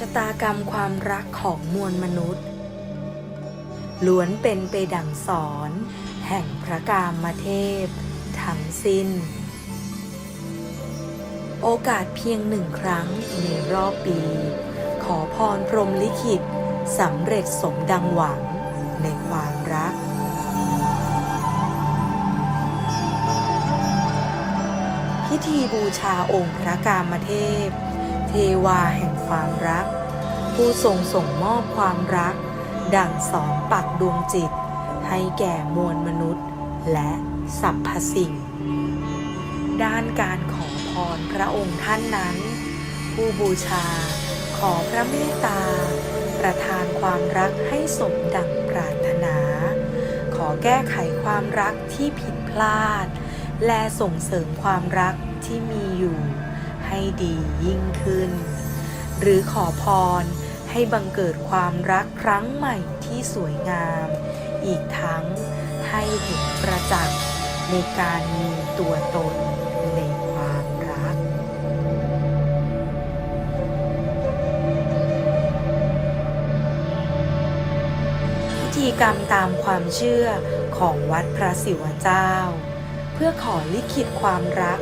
ชะตากรรมความรักของมวลมนุษย์ ล้วนเป็นไปดังสอน แห่งพระกามเทพ ทั้งสิ้น โอกาสเพียงหนึ่งครั้งในรอบปี ขอพรพรมลิขิตสำเร็จสมดังหวังในความรักพิธีบูชาองค์พระกามเทพ เทวาแห่งความรัก ผู้ทรงส่งมอบความรัก ดังสอนปักดวงจิต ให้แก่มวลมนุษย์ และสรรพสิ่ง ด้านการขอพรพระองค์ท่านนั้น ผู้บูชาขอพระเมตตา ประทานความรักให้สมดังปรารถนา ขอแก้ไขความรักที่ผิดพลาด และส่งเสริมความรักที่มีอยู่ ให้ดียิ่งขึ้น หรือขอพรให้บังเกิดความรักครั้งใหม่ที่สวยงาม อีกทั้งให้เห็นประจักษ์ในการมีตัวตนในความรัก พิธีกรรมตามความเชื่อของวัดพระศิวเจ้า เพื่อขอลิขิตความรัก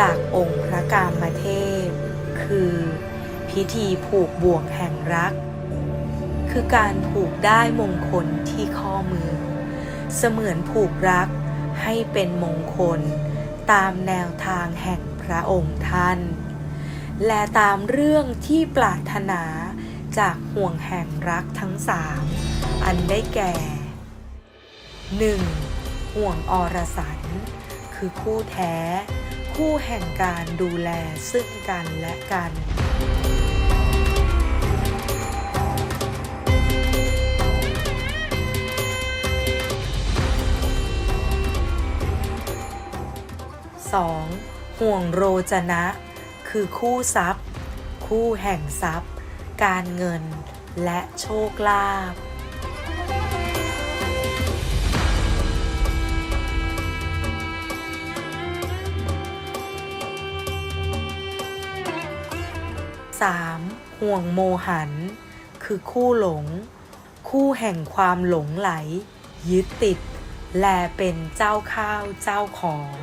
จากองค์พระกามเทพ คือ พิธีผูกบ่วงแห่งรัก คือการผูกได้มงคลที่ข้อมือ เสมือนผูกรักให้เป็นมงคล ตามแนวทางแห่งพระองค์ท่าน และตามเรื่องที่ปรารถนาจากห่วงแห่งรักทั้งสามอันได้แก่ 1. ห่วงอรสัน คือคู่แท้ คู่แห่งการดูแลซึ่งกันและกัน 2. ห่วงโรจนะ คือคู่ทรัพย์ คู่แห่งทรัพย์ การเงินและโชคลาภ 3. ห่วงโมหัน คือคู่หลง คู่แห่งความหลงไหล ยึดติด และเป็นเจ้าข้าวเจ้าของ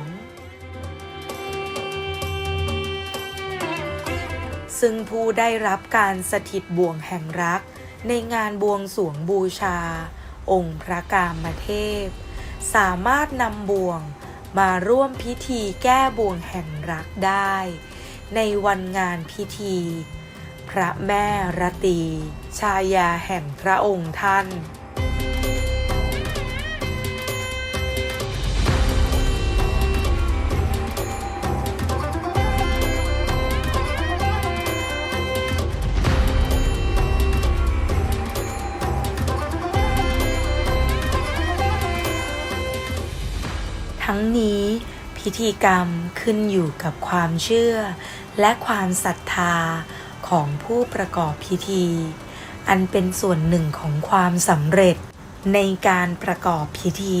ซึ่งผู้ได้รับการสถิตบ่วงแห่งรัก ในงานบวงสวงบูชา องค์พระกามเทพ สามารถนำบ่วงมาร่วมพิธีแก้บ่วงแห่งรักได้ ในวันงานพิธี พระแม่รตี ชายาแห่งพระองค์ท่านทั้งนี้ พิธีกรรมขึ้นอยู่กับความเชื่อ และความศรัทธาของผู้ประกอบพิธี อันเป็นส่วนหนึ่งของความสำเร็จในการประกอบพิธี